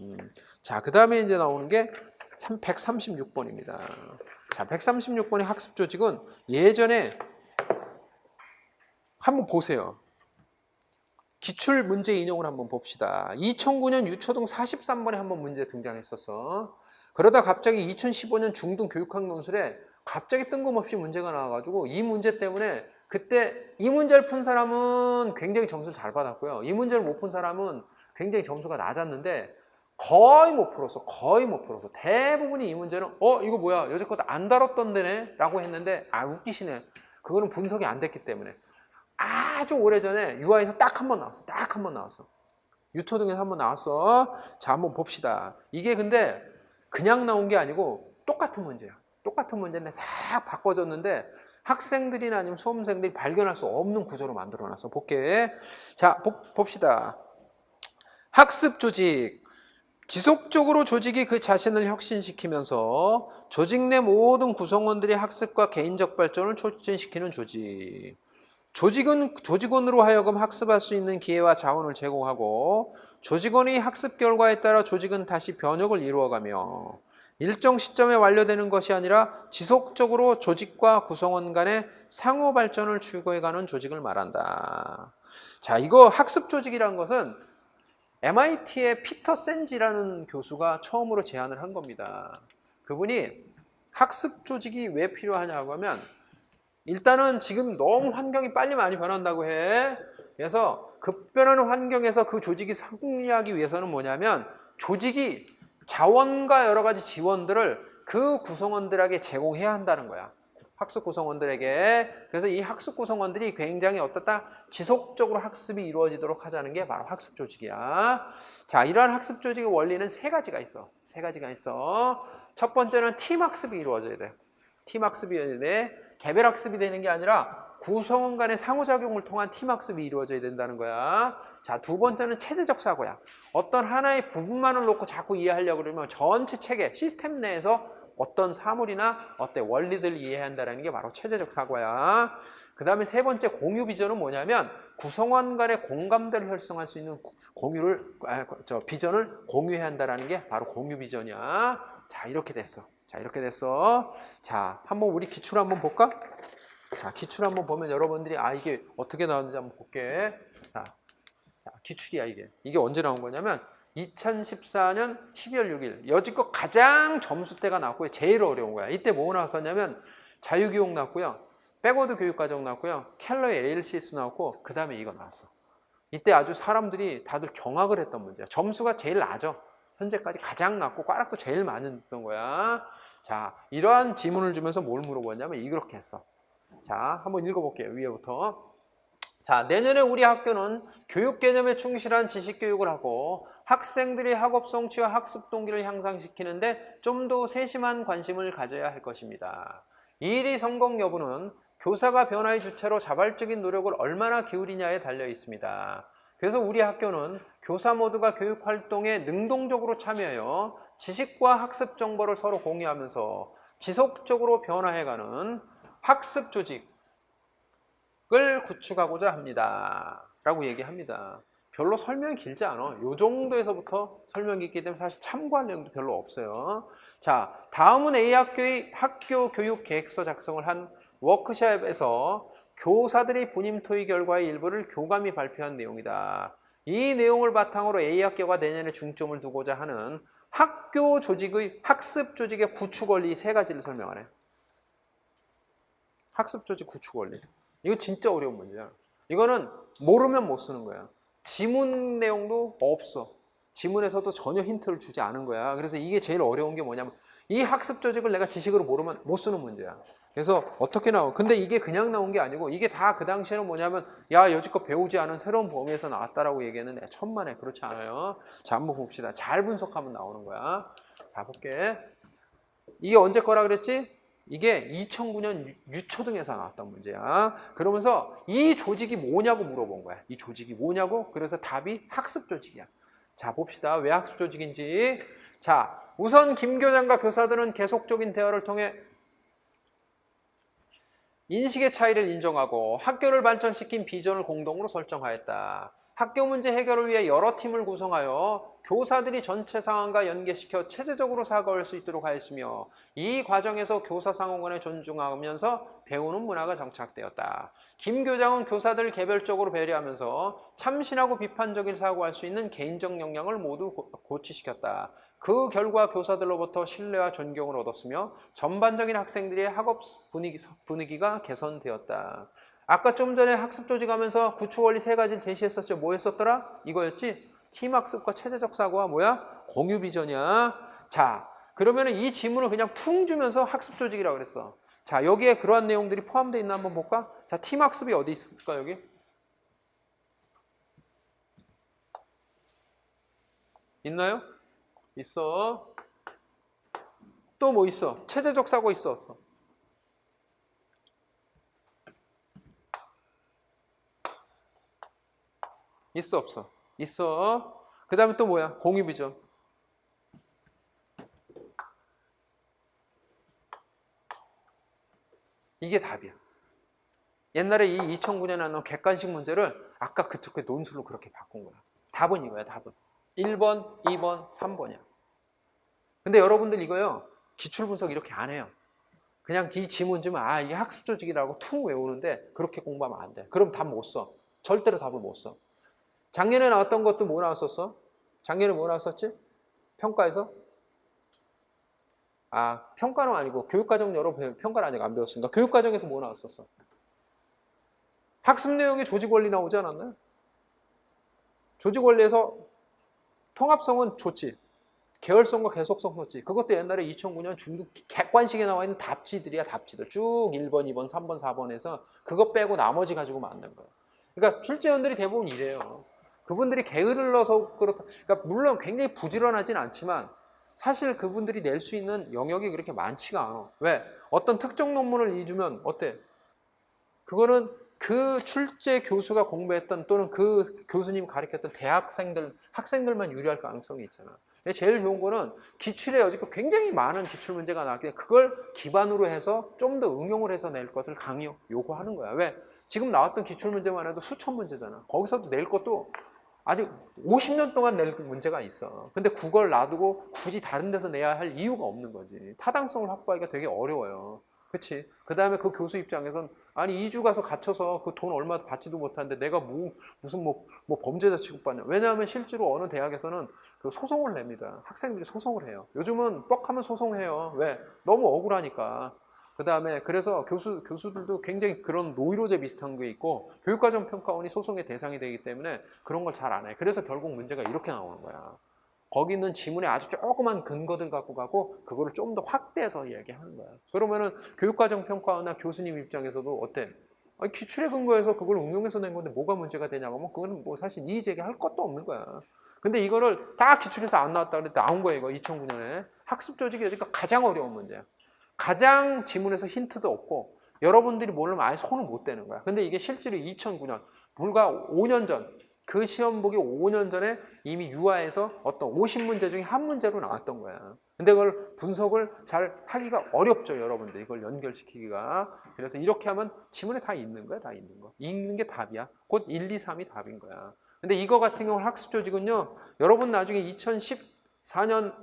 음. 자, 그 다음에 이제 나오는 게 136번입니다. 자, 136번의 학습 조직은 예전에 한번 보세요. 기출 문제 인용을 한번 봅시다. 2009년 유초등 43번에 한번 문제 등장했었어. 그러다 갑자기 2015년 중등 교육학 논술에 갑자기 뜬금없이 문제가 나와가지고 이 문제 때문에 그때 이 문제를 푼 사람은 굉장히 점수를 잘 받았고요. 이 문제를 못 푼 사람은 굉장히 점수가 낮았는데 거의 못 풀었어. 거의 못 풀었어. 대부분이 이 문제는 어 이거 뭐야 여태껏 안 다뤘던 데네 라고 했는데 아 웃기시네. 그거는 분석이 안 됐기 때문에 아주 오래전에 유아에서 딱 한 번 나왔어. 딱 한 번 나왔어. 유초등에서 한 번 나왔어. 자 한번 봅시다. 이게 근데 그냥 나온 게 아니고 똑같은 문제야. 똑같은 문제인데 싹 바꿔줬는데 학생들이나 아니면 수험생들이 발견할 수 없는 구조로 만들어놨어. 볼게. 자, 보- 봅시다. 학습 조직. 지속적으로 조직이 그 자신을 혁신시키면서 조직 내 모든 구성원들의 학습과 개인적 발전을 촉진시키는 조직. 조직은 조직원으로 하여금 학습할 수 있는 기회와 자원을 제공하고 조직원의 학습 결과에 따라 조직은 다시 변혁을 이루어가며 일정 시점에 완료되는 것이 아니라 지속적으로 조직과 구성원 간의 상호 발전을 추구해가는 조직을 말한다. 자, 이거 학습 조직이란 것은 MIT의 피터 센지라는 교수가 처음으로 제안을 한 겁니다. 그분이 학습 조직이 왜 필요하냐고 하면 일단은 지금 너무 환경이 빨리 많이 변한다고 해. 그래서 급변하는 환경에서 그 조직이 승리하기 위해서는 뭐냐면 조직이 자원과 여러 가지 지원들을 그 구성원들에게 제공해야 한다는 거야. 학습 구성원들에게. 그래서 이 학습 구성원들이 굉장히 어떻다 지속적으로 학습이 이루어지도록 하자는 게 바로 학습 조직이야. 자, 이러한 학습 조직의 원리는 세 가지가 있어. 세 가지가 있어. 첫 번째는 팀 학습이 이루어져야 돼. 팀 학습이 이루어져야 돼. 개별 학습이 되는 게 아니라 구성원 간의 상호작용을 통한 팀 학습이 이루어져야 된다는 거야. 자, 두 번째는 체제적 사고야. 어떤 하나의 부분만을 놓고 자꾸 이해하려고 그러면 전체 체계, 시스템 내에서 어떤 사물이나 어떤 원리들을 이해한다는 게 바로 체제적 사고야. 그 다음에 세 번째 공유 비전은 뭐냐면 구성원 간의 공감대를 형성할 수 있는 공유를, 아, 저 비전을 공유해야 한다는 게 바로 공유 비전이야. 자, 이렇게 됐어. 자, 이렇게 됐어. 자, 한번 우리 기출 한번 볼까? 자, 기출 한번 보면 여러분들이 아, 이게 어떻게 나오는지 한번 볼게. 자, 자, 기출이야, 이게. 이게 언제 나온 거냐면 2014년 12월 6일 여지껏 가장 점수대가 나왔고요. 제일 어려운 거야. 이때 뭐 나왔었냐면 자유교육 나왔고요. 백워드 교육과정 나왔고요. 켈러의 ALCS 나왔고 그 다음에 이거 나왔어. 이때 아주 사람들이 다들 경악을 했던 문제야. 점수가 제일 낮아. 현재까지 가장 낮고 꽈락도 제일 많이 냈던 거야. 자, 이러한 지문을 주면서 뭘 물어보냐면 이렇게 했어. 자, 한번 읽어볼게요. 위에부터. 자, 내년에 우리 학교는 교육 개념에 충실한 지식 교육을 하고 학생들의 학업 성취와 학습 동기를 향상시키는데 좀 더 세심한 관심을 가져야 할 것입니다. 이 일의 성공 여부는 교사가 변화의 주체로 자발적인 노력을 얼마나 기울이냐에 달려 있습니다. 그래서 우리 학교는 교사 모두가 교육 활동에 능동적으로 참여하여 지식과 학습 정보를 서로 공유하면서 지속적으로 변화해가는 학습 조직, 을 구축하고자 합니다. 라고 얘기합니다. 별로 설명이 길지 않아. 요 정도에서부터 설명이 있기 때문에 사실 참고할 내용도 별로 없어요. 자, 다음은 A 학교의 학교 교육 계획서 작성을 한 워크숍에서 교사들의 분임 토의 결과의 일부를 교감이 발표한 내용이다. 이 내용을 바탕으로 A 학교가 내년에 중점을 두고자 하는 학교 조직의 학습 조직의 구축 원리 세 가지를 설명하네. 학습 조직 구축 원리. 이거 진짜 어려운 문제야. 이거는 모르면 못 쓰는 거야. 지문 내용도 없어. 지문에서도 전혀 힌트를 주지 않은 거야. 그래서 이게 제일 어려운 게 뭐냐면 이 학습 조직을 내가 지식으로 모르면 못 쓰는 문제야. 그래서 어떻게 나와? 근데 이게 그냥 나온 게 아니고 이게 다 그 당시에는 뭐냐면 야 여지껏 배우지 않은 새로운 범위에서 나왔다라고 얘기했는데 천만에 그렇지 않아요. 자 한번 봅시다. 잘 분석하면 나오는 거야. 자 볼게. 이게 언제 거라 그랬지? 이게 2009년 유초등에서 나왔던 문제야. 그러면서 이 조직이 뭐냐고 물어본 거야. 이 조직이 뭐냐고? 그래서 답이 학습 조직이야. 자, 봅시다. 왜 학습 조직인지. 자, 우선 김 교장과 교사들은 계속적인 대화를 통해 인식의 차이를 인정하고 학교를 발전시킨 비전을 공동으로 설정하였다. 학교 문제 해결을 위해 여러 팀을 구성하여 교사들이 전체 상황과 연계시켜 체제적으로 사고할 수 있도록 하였으며 이 과정에서 교사 상호간에 존중하면서 배우는 문화가 정착되었다. 김 교장은 교사들 개별적으로 배려하면서 참신하고 비판적인 사고할 수 있는 개인적 역량을 모두 고- 고취시켰다. 그 결과 교사들로부터 신뢰와 존경을 얻었으며 전반적인 학생들의 학업 분위기, 분위기가 개선되었다. 아까 좀 전에 학습 조직하면서 구축 원리 세 가지를 제시했었죠. 뭐 했었더라? 이거였지? 팀 학습과 체제적 사고와 뭐야? 공유 비전이야. 자, 그러면은 이 지문을 그냥 퉁 주면서 학습 조직이라고 그랬어. 자, 여기에 그러한 내용들이 포함되어 있나 한번 볼까? 자, 팀 학습이 어디 있을까, 여기? 있나요? 있어. 또 뭐 있어? 체제적 사고 있어, 없어? 있어, 없어? 있어. 그 다음에 또 뭐야? 공유 비전. 이게 답이야. 옛날에 이 2009년에 나온 객관식 문제를 아까 그쪽에 논술로 그렇게 바꾼 거야. 답은 이거야, 답은. 1번, 2번, 3번이야. 근데 여러분들 이거요, 기출 분석 이렇게 안 해요. 그냥 이 지문 주면, 아, 이게 학습 조직이라고 퉁 외우는데, 그렇게 공부하면 안 돼. 그럼 답 못 써. 절대로 답을 못 써. 작년에 나왔던 것도 뭐 나왔었어? 작년에 뭐 나왔었지? 평가에서? 아, 평가는 아니고 교육과정 여러 배- 평가를 아직 안 배웠으니까 교육과정에서 뭐 나왔었어? 학습 내용에 조직 원리 나오지 않았나요? 조직 원리에서 통합성은 좋지. 계열성과 계속성 좋지. 그것도 옛날에 2009년 중국 객관식에 나와 있는 답지들이야, 답지들. 쭉 1번, 2번, 3번, 4번에서 그거 빼고 나머지 가지고 만든 거야. 그러니까 출제원들이 대부분 이래요. 그분들이 넣어서 그렇다. 그러니까 물론 굉장히 부지런하진 않지만 사실 그분들이 낼 수 있는 영역이 그렇게 많지가 않아. 왜? 어떤 특정 논문을 이주면 어때? 그거는 그 출제 교수가 공부했던 또는 그 교수님 가르쳤던 대학생들, 학생들만 유리할 가능성이 있잖아. 제일 좋은 거는 기출에 여지껏 굉장히 많은 기출 문제가 나왔기 때문에 그걸 기반으로 해서 좀 더 응용을 해서 낼 것을 강요, 요구하는 거야. 왜? 지금 나왔던 기출 문제만 해도 수천 문제잖아. 거기서도 낼 것도 아직 50년 동안 낼 문제가 있어. 근데 그걸 놔두고 굳이 다른 데서 내야 할 이유가 없는 거지. 타당성을 확보하기가 되게 어려워요. 그치? 그 다음에 그 교수 입장에선 아니 2주 가서 갇혀서 그 돈 얼마 받지도 못하는데 내가 뭐, 무슨 뭐, 뭐 범죄자 취급받냐. 왜냐하면 실제로 어느 대학에서는 그 소송을 냅니다. 학생들이 소송을 해요. 요즘은 뻑하면 소송해요. 왜? 너무 억울하니까. 그 다음에 그래서 교수, 교수들도 굉장히 그런 노이로제 비슷한 게 있고 교육과정 평가원이 소송의 대상이 되기 때문에 그런 걸 잘 안 해. 그래서 결국 문제가 이렇게 나오는 거야. 거기 있는 지문에 아주 조그만 근거들 갖고 가고 그거를 좀 더 확대해서 이야기하는 거야. 그러면은 교육과정 평가원이나 교수님 입장에서도 어때? 기출에 근거해서 그걸 응용해서 낸 건데 뭐가 문제가 되냐고 하면 그거는 뭐 사실 이의 제기할 것도 없는 거야. 근데 이거를 다 기출에서 안 나왔다 그랬는데 나온 거야 이거 2009년에 학습 조직이 여지까 가장 어려운 문제야. 가장 지문에서 힌트도 없고 여러분들이 모르면 아예 손을 못 대는 거야. 근데 이게 실제로 2009년 불과 5년 전 그 시험 보기 5년 전에 이미 유아에서 어떤 50문제 중에 한 문제로 나왔던 거야. 근데 그걸 분석을 잘 하기가 어렵죠, 여러분들. 이걸 연결시키기가. 그래서 이렇게 하면 지문에 다 있는 거야, 다 있는 거. 있는 게 답이야. 곧 1, 2, 3이 답인 거야. 근데 이거 같은 경우 학습 조직은요, 여러분 나중에 2014년,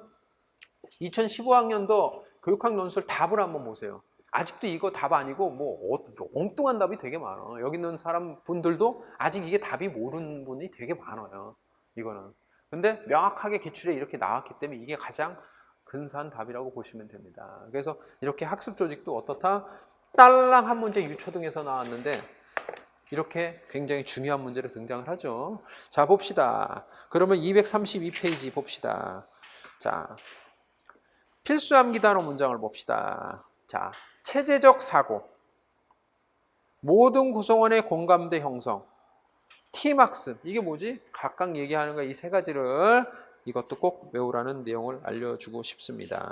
2015학년도 교육학 논술 답을 한번 보세요. 아직도 이거 답 아니고 뭐 어- 엉뚱한 답이 되게 많아. 여기 있는 사람 분들도 아직 이게 답이 모르는 분이 되게 많아요. 이거는. 근데 명확하게 기출에 이렇게 나왔기 때문에 이게 가장 근사한 답이라고 보시면 됩니다. 그래서 이렇게 학습 조직도 어떻다? 딸랑 한 문제 유초등에서 나왔는데 이렇게 굉장히 중요한 문제로 등장을 하죠. 자, 봅시다. 그러면 232페이지 봅시다. 자, 필수 암기 단어 문장을 봅시다. 자, 체제적 사고, 모든 구성원의 공감대 형성, 팀 학습. 이게 뭐지? 각각 얘기하는 거 이 세 가지를 이것도 꼭 외우라는 내용을 알려주고 싶습니다.